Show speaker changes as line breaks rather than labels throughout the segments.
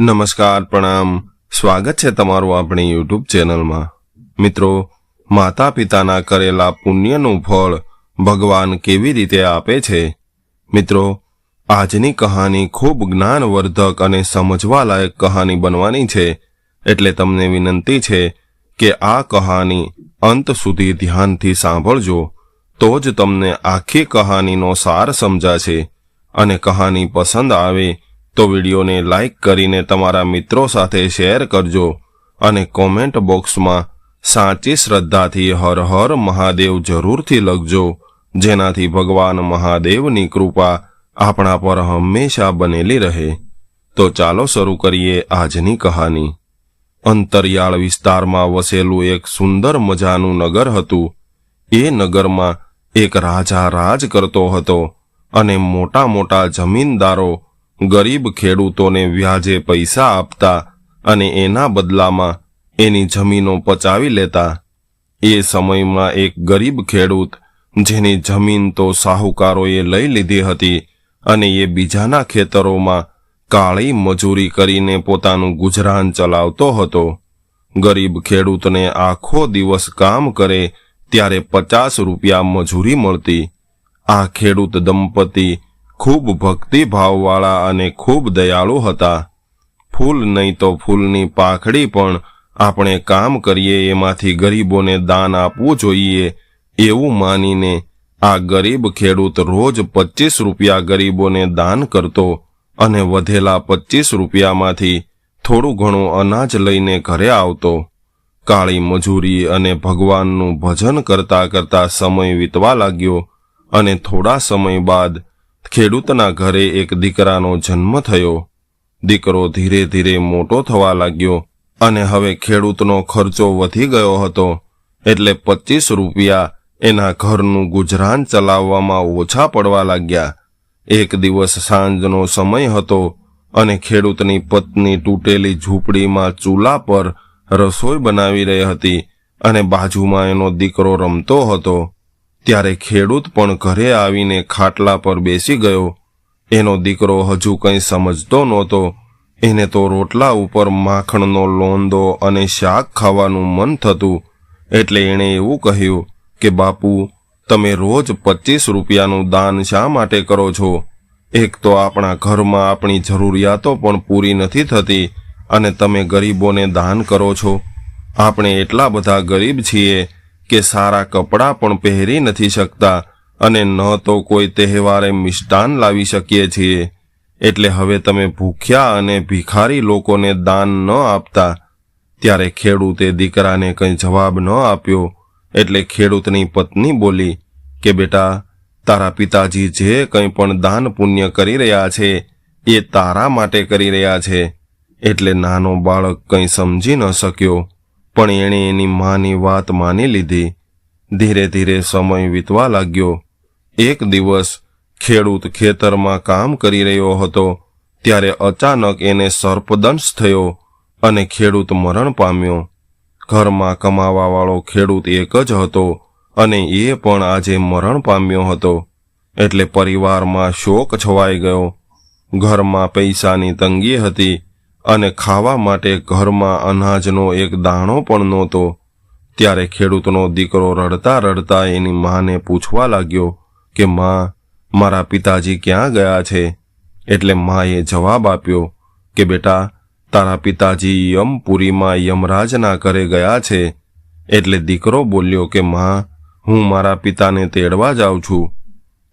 નમસ્કાર, પ્રણામ. સ્વાગત છે તમારું આપણી યુટ્યુબ ચેનલમાં. મિત્રો માતા પિતાના કરેલા પુણ્યનું ફળ ભગવાન કેવી રીતે આપે છે? મિત્રો, આજની કહાની ખૂબ જ્ઞાનવર્ધક અને સમજવાલાયક કહાની બનવાની છે, એટલે તમને વિનંતી છે કે આ કહાની અંત સુધી ધ્યાનથી સાંભળજો, તો જ તમને આખી કહાનીનો સાર સમજાશે અને કહાની પસંદ આવે તો વિડીયોને લાઇક કરીને તમારા મિત્રો સાથે શેર કરજો અને કોમેન્ટ બોક્સમાં સાચી શ્રદ્ધાથી હર હર મહાદેવ જરૂરથી લખજો. જેનાથી ભગવાન મહાદેવની કૃપા આપણા પર હંમેશા બનેલી રહે. તો ચાલો શરૂ કરીએ આજની કહાની. અંતરિયાળ વિસ્તારમાં વસેલું એક સુંદર મજાનું નગર હતું. એ નગરમાં એક રાજા રાજ કરતો હતો અને મોટા મોટા જમીનદારો ગરીબ ખેડૂતોને વ્યાજે પૈસા આપતા અને એના બદલામાં એની જમીનો પચાવી લેતા. એ સમયમાં એક ગરીબ ખેડૂત જેની જમીન તો સાહુકારોએ લઈ લીધી હતી અને એ બીજાના ખેતરોમાં કાળી મજૂરી કરીને પોતાનું ગુજરાન ચલાવતો હતો. ગરીબ ખેડૂતને આખો દિવસ કામ કરે ત્યારે પચાસ રૂપિયા મજૂરી મળતી. આ ખેડૂત દંપતી ખૂબ ભક્તિભાવવાળા અને ખૂબ દયાળુ હતા. ફૂલ નહીં તો ફૂલની પાખડી પણ આપણે કામ કરીએ, એમાંથી ગરીબોને દાન આપવું જોઈએ. એવું માનીને આ ગરીબ ખેડૂત રોજ પચીસ રૂપિયા ગરીબોને દાન કરતો અને વધેલા પચીસ રૂપિયામાંથી થોડું ઘણું અનાજ લઈને ઘરે આવતો. કાળી મજૂરી અને ભગવાનનું ભજન કરતા કરતા સમય વીતવા લાગ્યો અને થોડા સમય બાદ ખેડૂતના ઘરે એક દીકરાનો જન્મ થયો. દીકરો ધીરે ધીરે મોટો થવા લાગ્યો અને હવે ખેડૂતનો ખર્ચો વધી ગયો હતો. એટલે પચીસ રૂપિયા એના ઘરનું ગુજરાન ચલાવવામાં ઓછા પડવા લાગ્યા. એક દિવસ સાંજનો સમય હતો અને ખેડૂતની પત્ની તૂટેલી ઝૂંપડીમાં ચૂલા પર રસોઈ બનાવી રહી હતી અને બાજુમાં એનો દીકરો રમતો હતો. ત્યારે ખેડૂત પણ ઘરે આવીને ખાટલા પર બેસી ગયો. એનો દીકરો હજુ કંઈ સમજતો નહોતો. એને તો રોટલા ઉપર માખણનો લોંદો અને શાક ખાવાનું મન થતું. એટલે એણે એવું કહ્યું કે, બાપુ, તમે રોજ પચીસ રૂપિયાનું દાન શા માટે કરો છો? એક તો આપણા ઘરમાં આપણી જરૂરિયાતો પણ પૂરી નથી થતી અને તમે ગરીબોને દાન કરો છો. આપણે એટલા બધા ગરીબ છીએ કે સારા કપડાં પણ પહેરી નથી શકતા અને ન તો કોઈ તહેવારે મિષ્ટાન લાવી શકીએ છીએ. એટલે હવે તમે ભૂખ્યા અને ભિખારી લોકોને દાન ન આપતા. ત્યારે ખેડૂતે દીકરાને કંઈ જવાબ ન આપ્યો. એટલે ખેડૂતની પત્ની બોલી કે બેટા, તારા પિતાજી જે કંઈ પણ દાન પુણ્ય કરી રહ્યા છે, એ તારા માટે કરી રહ્યા છે. એટલે નાનો બાળક કંઈ સમજી ન શક્યો. પણ એણે એની માની વાત માની લીધી. ધીરે ધીરે સમય વીતવા લાગ્યો. એક દિવસ ખેડૂત ખેતરમાં કામ કરી રહ્યો હતો. ત્યારે અચાનક એને સર્પદંશ થયો અને ખેડૂત મરણ પામ્યો. ઘરમાં કમાવાવાળો ખેડૂત એક જ હતો અને એ પણ આજે મરણ પામ્યો હતો. એટલે પરિવારમાં શોક છવાઈ ગયો. ઘરમાં પૈસાની તંગી હતી. અને ખાવા માટે ઘરમાં અનાજનો એક દાણો પણ નહોતો. ત્યારે ખેડૂતનો દીકરો રડતા રડતા એની માને પૂછવા લાગ્યો કે, માં, મારા પિતાજી ક્યાં ગયા છે? એટલે માએ જવાબ આપ્યો કે, બેટા, તારા પિતાજી યમપુરીમાં યમરાજના ઘરે ગયા છે. એટલે દીકરો બોલ્યો કે, માં, હું મારા પિતાને તેડવા જાઉં છું.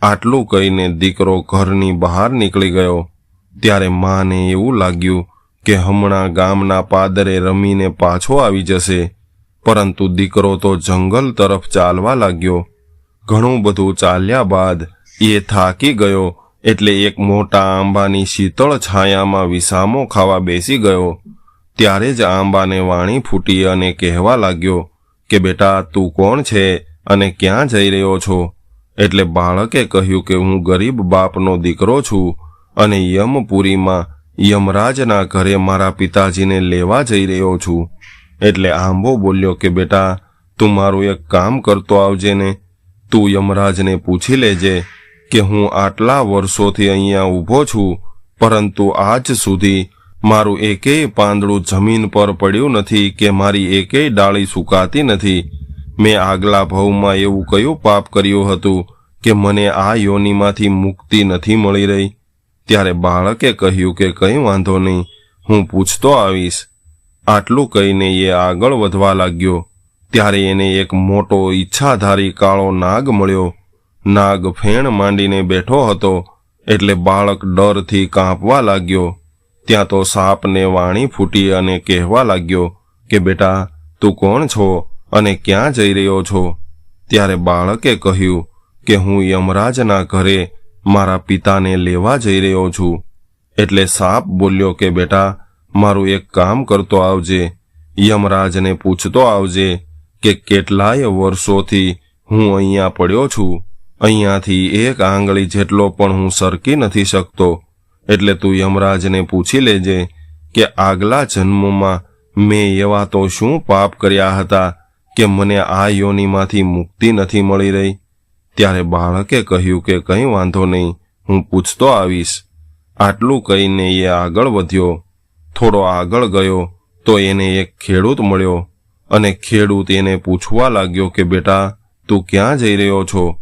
આટલું કહીને દીકરો ઘરની બહાર નીકળી ગયો. ત્યારે માને એવું લાગ્યું કે હમણાં ગામના પાદરે રમીને પાછો આવી જશે. પરંતુ દીકરો તો જંગલ તરફ ચાલવા લાગ્યો. ઘણું બધું ચાલ્યા બાદ એ થાકી ગયો, એટલે એક મોટા આંબાની શીતળ છાયામાં વિસામો ખાવા બેસી ગયો. ત્યારે જ આંબાને વાણી ફૂટી અને કહેવા લાગ્યો કે, બેટા, તું કોણ છે અને ક્યાં જઈ રહ્યો છો? એટલે બાળકે કહ્યું કે, હું ગરીબ બાપનો દીકરો છું અને યમપુરીમાં યમરાજના ઘરે મારા પિતાજીને લેવા જઈ રહ્યો છું. એટલે આંબો બોલ્યો કે, બેટા, તું મારું એક કામ કરતો આવજે ને. તું યમરાજને પૂછી લેજે કે હું આટલા વર્ષોથી અહીંયા ઊભો છું, પરંતુ આજ સુધી મારું એકેય પાંદડું જમીન પર પડ્યું નથી કે મારી એકેય ડાળી સુકાતી નથી. મેં આગલા ભાવમાં એવું કયું પાપ કર્યું હતું કે મને આ યોનિમાંથી મુક્તિ નથી મળી રહી. ત્યારે બાળકે કહ્યું કે કંઈ વાંધો નહીં, હું પૂછતો આવીશ. આટલું કહીને એ આગળ વધવા લાગ્યો. ત્યારે એને એક મોટો ઈચ્છાધારી કાળો નાગ મળ્યો. નાગ ફેણ માંડીને બેઠો હતો, એટલે બાળક ડરથી કાંપવા લાગ્યો. ત્યાં તો સાપને વાણી ફૂટી અને કહેવા લાગ્યો કે, બેટા, તું કોણ છો અને ક્યાં જઈ રહ્યો છો? ત્યારે બાળકે કહ્યું કે, હું યમરાજના ઘરે મારા પિતાને લેવા જઈ રહ્યો છું. એટલે સાપ બોલ્યો કે, બેટા, મારું એક કામ કરતો આવજે. યમરાજને પૂછતો આવજે કે કેટલાય વર્ષોથી હું અહીંયા પડ્યો છું. અહીંયાથી એક આંગળી જેટલો પણ હું સરકી નથી શકતો. એટલે તું યમરાજને પૂછી લેજે કે આગલા જન્મમાં મેં એવા તો શું પાપ કર્યા હતા કે મને આ યોનિમાંથી મુક્તિ નથી મળી રહી? ત્યારે બાળકે કહ્યું કે કંઈ વાંધો નહીં, હું પૂછતો આવીશ. આટલું કહીને એ આગળ વધ્યો. થોડો આગળ ગયો તો એને એક ખેડૂત મળ્યો અને ખેડૂત એને પૂછવા લાગ્યો કે, બેટા, તું ક્યાં જઈ રહ્યો છો?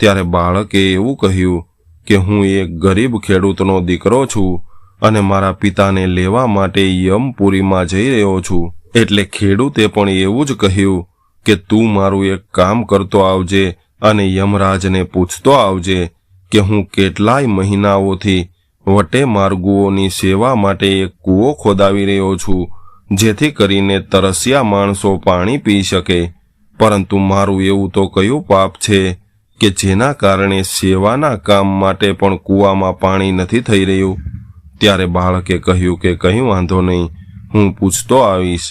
ત્યારે બાળકે એવું કહ્યું કે, હું એક ગરીબ ખેડૂતનો દીકરો છું અને મારા પિતાને લેવા માટે યમપુરીમાં જઈ રહ્યો છું. એટલે ખેડૂતે પણ એવું જ કહ્યું કે, તું મારું એક કામ કરતો આવજે અને યમરાજને પૂછતો આવજે કે હું કેટલાય મહિનાઓથી વટે માર્ગુઓની સેવા માટે એક કૂવો ખોદાવી રહ્યો છું, જેથી કરીને તરસ્યા માણસો પાણી પી શકે. પરંતુ મારું એવું તો કયું પાપ છે કે જેના કારણે સેવાના કામ માટે પણ કૂવામાં પાણી નથી થઈ રહ્યું? ત્યારે બાળકે કહ્યું કે કંઈ વાંધો નહીં, હું પૂછતો આવીશ.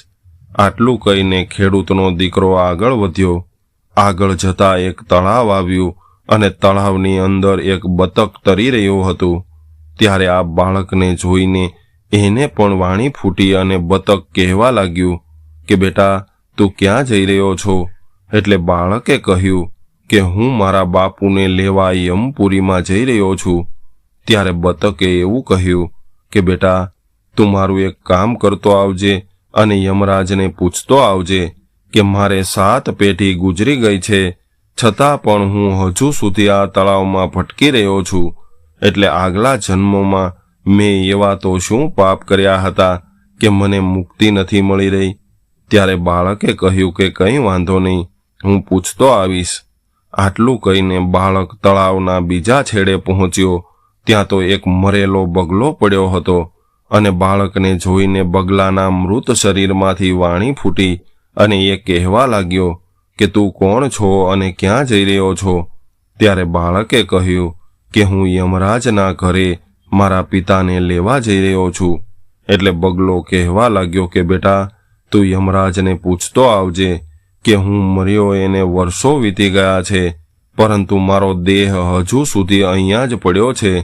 આટલું કહીને ખેડૂતનો દીકરો આગળ વધ્યો. આગળ જતા એક તળાવ આવ્યું અને તળાવની અંદર એક બતક તરી રહ્યું હતું. ત્યારે આ બાળકને જોઈને એને પણ વાણી ફૂટી અને બતક કહેવા લાગ્યું કે, બેટા, તું ક્યાં જઈ રહ્યો છો? એટલે બાળકે કહ્યું કે, હું મારા બાપુને લેવા યમપુરીમાં જઈ રહ્યો છું. ત્યારે બતકે એવું કહ્યું કે, બેટા, તું મારું એક કામ કરતો આવજે અને યમરાજને પૂછતો આવજે. કે મારે સાત પેઢી ગુજરી ગઈ છે, છતાં પણ હું હજુ સુધી આ તળાવમાં ભટકી રહ્યો છું. એટલે આગલા જન્મોમાં મેં એવા તો શું પાપ કર્યા હતા કે મને મુક્તિ નથી મળી રહી? ત્યારે બાળકે કહ્યું કે કંઈ વાંધો નહીં, હું પૂછતો આવીશ. આટલું કહીને બાળક તળાવના બીજા છેડે પહોંચ્યો. ત્યાં તો એક મરેલો બગલો પડ્યો હતો અને બાળકને જોઈને બગલાના મૃત શરીરમાંથી વાણી ફૂટી. અને એ કહેવા લાગ્યો કે તું કોણ છો અને ક્યાં જઈ રહ્યો છો? ત્યારે બાળકે કહ્યું કે હું યમરાજના ઘરે મારા પિતાને લેવા જઈ રહ્યો છું. એટલે બગલો કહેવા લાગ્યો કે, બેટા, તું યમરાજને પૂછતો આવજે કે હું મર્યો એને વર્ષો વીતી ગયા છે, પરંતુ મારો દેહ હજુ સુધી અહીંયા જ પડ્યો છે.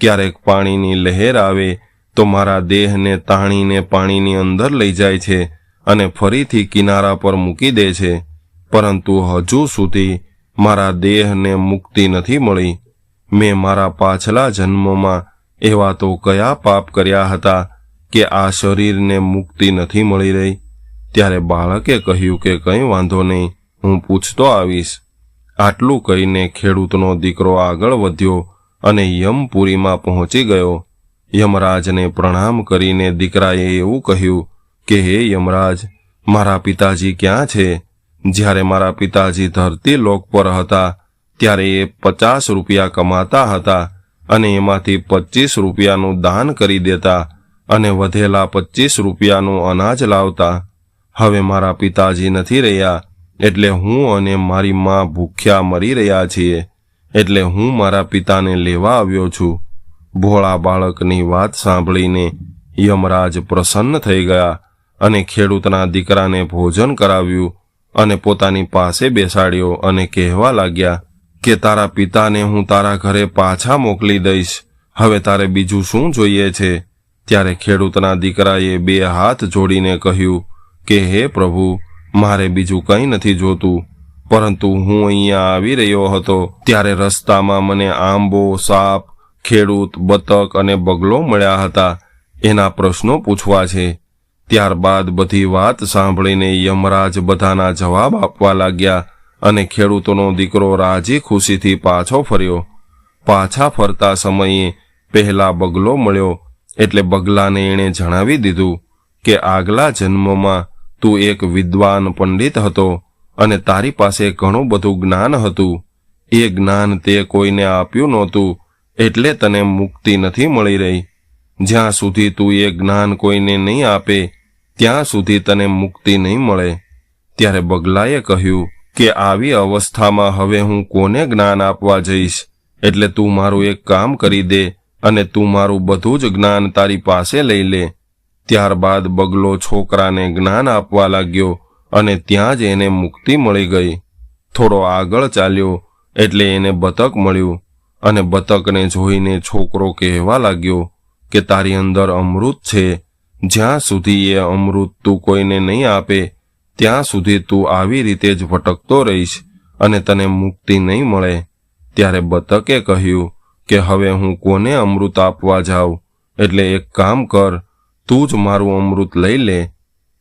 ક્યારેક પાણીની લહેર આવે તો મારા દેહને તાણીને પાણીની અંદર લઈ જાય છે અને ફરીથી કિનારા પર મૂકી દે છે. પરંતુ હજુ સુધી મારા દેહને મુક્તિ નથી મળી. મેં મારા પાછલા જન્મમાં એવા તો કયા પાપ કર્યા હતા કે આ શરીરને મુક્તિ નથી મળી રહી. ત્યારે બાળકે કહ્યું કે કંઈ વાંધો નહીં, હું પૂછતો આવીશ. આટલું કહીને ખેડૂતનો દીકરો આગળ વધ્યો અને યમપુરીમાં પહોંચી ગયો. યમરાજને પ્રણામ કરીને દીકરાએ એવું કહ્યું કે હે યમરાજ, મારા પિતાજી ક્યાં છે? જ્યારે મારા પિતાજી ધરતી લોક પર હતા, ત્યારે એ પચાસ રૂપિયા કમાતા હતા અને એમાંથી પચીસ રૂપિયાનું દાન કરી દેતા અને વધેલા પચીસ રૂપિયાનું અનાજ લાવતા. હવે મારા પિતાજી નથી રહ્યા, એટલે હું અને મારી મા ભૂખ્યા મરી રહ્યા છીએ, એટલે હું મારા પિતાને લેવા આવ્યો છું. ભોળા બાળકની વાત સાંભળીને યમરાજ પ્રસન્ન થઈ ગયા અને ખેડૂતના દીકરાને ભોજન કરાવ્યું અને પોતાની પાસે બેસાડ્યો અને કહેવા લાગ્યા કે, તારા પિતાને હું તારા ઘરે પાછા મોકલી દઈશ. હવે તારે બીજું શું જોઈએ છે? ત્યારે ખેડૂતના દીકરાએ બે હાથ જોડીને કહ્યું કે, હે પ્રભુ, મારે બીજું કંઈ નથી જોતું. પરંતુ હું અહીંયા આવી રહ્યો હતો ત્યારે રસ્તામાં મને આંબો, સાપ, ખેડૂત, બતક અને બગલો મળ્યા હતા. એના પ્રશ્નો પૂછવા છે. ત્યારબાદ બધી વાત સાંભળીને યમરાજ બધાના જવાબ આપવા લાગ્યા અને ખેડૂતોનો દીકરો રાજી ખુશીથી પાછો ફર્યો. પાછા ફરતા સમયે પહેલા બગલો મળ્યો એટલે બગલાને એણે જણાવી દીધું કે આગલા જન્મમાં તું એક વિદ્વાન પંડિત હતો અને તારી પાસે ઘણું બધું જ્ઞાન હતું. એ જ્ઞાન તે કોઈને આપ્યું નહોતું એટલે તને મુક્તિ નથી મળી રહી. જ્યાં સુધી તું એ જ્ઞાન કોઈને નહીં આપે ત્યાં સુધી તને મુક્તિ નહીં મળે. ત્યારે બગલાએ કહ્યું કે આવી અવસ્થામાં હવે હું કોને જ્ઞાન આપવા જઈશ? એટલે તું મારું એક કામ કરી દે અને તું મારું બધું જ જ્ઞાન તારી પાસે લઈ લે. ત્યારબાદ બગલો છોકરાને જ્ઞાન આપવા લાગ્યો અને ત્યાં જ એને મુક્તિ મળી ગઈ. થોડો આગળ ચાલ્યો એટલે એને બતક મળ્યું અને બતકને જોઈને છોકરો કહેવા લાગ્યો કે તારી અંદર અમૃત છે. જ્યાં સુધી એ અમૃત તું કોઈને નહીં આપે, ત્યાં સુધી તું આવી રીતે જ ભટકતો રહીશ અને તને મુક્તિ નહીં મળે. ત્યારે બતકે કહ્યું કે હવે હું કોને અમૃત આપવા જાઉં? એટલે એક કામ કર, તું જ મારું અમૃત લઈ લે.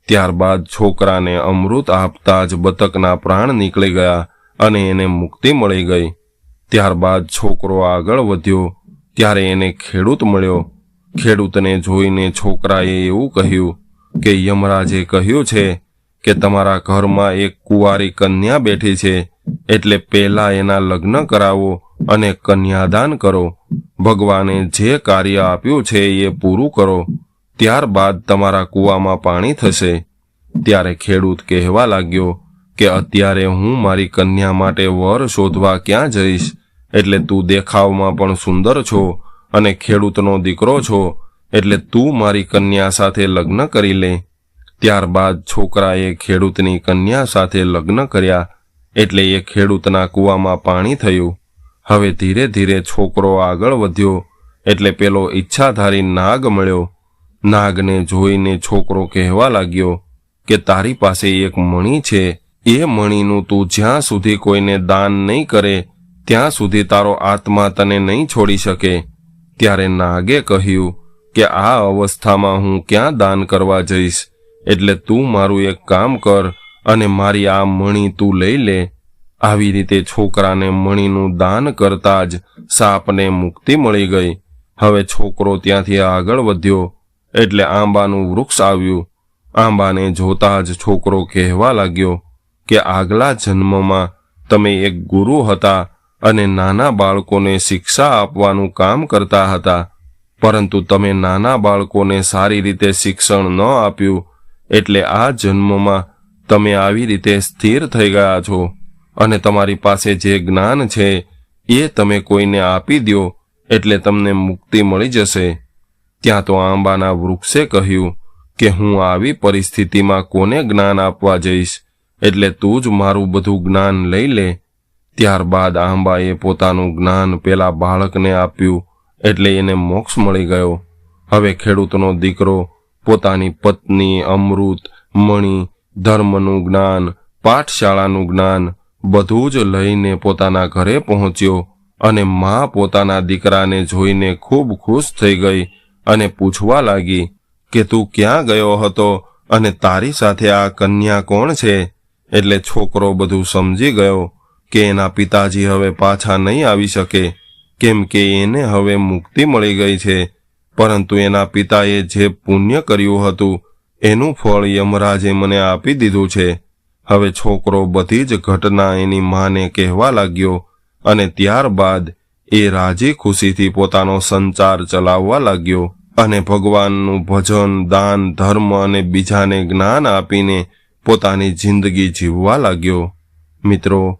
ત્યારબાદ છોકરાને અમૃત આપતા જ બતકના પ્રાણ નીકળી ગયા અને એને મુક્તિ મળી ગઈ. ત્યારબાદ છોકરો આગળ વધ્યો. ત્યારે એને ખેડૂત મળ્યો. ખેડૂતને જોઈને છોકરાએ એવું કહ્યું કે, યમરાજે કહ્યું છે કે તમારા ઘરમાં એક કુંવારી કન્યા બેઠી છે, એટલે પહેલા એના લગ્ન કરાવો અને કન્યાદાન કરો. ભગવાને જે કાર્ય આપ્યું છે એ પૂરું કરો. ત્યારબાદ તમારા કૂવામાં પાણી થશે. ત્યારે ખેડૂત કહેવા લાગ્યો કે, અત્યારે હું મારી કન્યા માટે વર શોધવા ક્યાં જઈશ? એટલે તું દેખાવમાં પણ સુંદર છો અને ખેડૂતનો દીકરો છો, એટલે તું મારી કન્યા સાથે લગ્ન કરી લે. ત્યારબાદ છોકરાએ ખેડૂતની કન્યા સાથે લગ્ન કર્યા, એટલે એ ખેડૂતના કૂવામાં પાણી થયું. હવે ધીરે ધીરે છોકરો આગળ વધ્યો, એટલે પેલો ઈચ્છાધારી નાગ મળ્યો. નાગને જોઈને છોકરો કહેવા લાગ્યો કે તારી પાસે એક મણી છે, એ મણીનું તું જ્યાં સુધી કોઈને દાન નહીં કરે, ત્યાં સુધી તારો આત્મા તને નહીં છોડી શકે. ત્યારે નાગે કહ્યું કે આ અવસ્થામાં હું ક્યાં દાન કરવા જઈશ? એટલે તું મારું એક કામ કર અને મારી આ મણી તું લઈ લે. આવી રીતે છોકરાને મણીનું દાન કરતા જ સાપને મુક્તિ મળી ગઈ. હવે છોકરો ત્યાંથી આગળ વધ્યો. એટલે આંબાનું વૃક્ષ આવ્યું. આંબાને જોતા જ છોકરો કહેવા લાગ્યો કે આગલા જન્મમાં તમે એક ગુરુ હતા. અને નાના બાળકોને શિક્ષા આપવાનું કામ કરતા હતા. પરંતુ તમે નાના બાળકોને સારી રીતે શિક્ષણ ન આપ્યું, એટલે આ જન્મમાં તમે આવી રીતે સ્થિર થઈ ગયા છો. અને તમારી પાસે જે જ્ઞાન છે, એ તમે કોઈને આપી દો એટલે તમને મુક્તિ મળી જશે. ત્યાં તો આંબાના વૃક્ષે કહ્યું કે, હું આવી પરિસ્થિતિમાં કોને જ્ઞાન આપવા જઈશ? એટલે તું જ મારું બધું જ્ઞાન લઈ લે. ત્યારબાદ આંબાએ પોતાનું જ્ઞાન પેલા બાળકને આપ્યું એટલે એને મોક્ષ મળી ગયો. હવે ખેડૂતનો દીકરો પોતાની પત્ની, અમૃત, મણી, ધર્મનું જ્ઞાન, પાઠશાળાનું જ્ઞાન બધું જ લઈને પોતાના ઘરે પહોંચ્યો અને મા પોતાના દીકરાને જોઈને ખૂબ ખુશ થઈ ગઈ અને પૂછવા લાગી કે તું ક્યાં ગયો હતો અને તારી સાથે આ કન્યા કોણ છે? એટલે છોકરો બધું સમજી ગયો કે એના પિતાજી હવે પાછા નહીં આવી શકે? કેમ કે એને હવે મુક્તિ મળી ગઈ છે. પરંતુ એના પિતાએ જે પુણ્ય કર્યું હતું, એનું ફળ યમરાજે મને આપી દીધું છે. હવે છોકરો બધી જ ઘટના એની માને કહેવા લાગ્યો અને ત્યારબાદ એ રાજી ખુશીથી પોતાનો સંચાર ચલાવવા લાગ્યો અને ભગવાનનું ભજન, દાન, ધર્મ અને બીજાને જ્ઞાન આપીને પોતાની જિંદગી જીવવા લાગ્યો. મિત્રો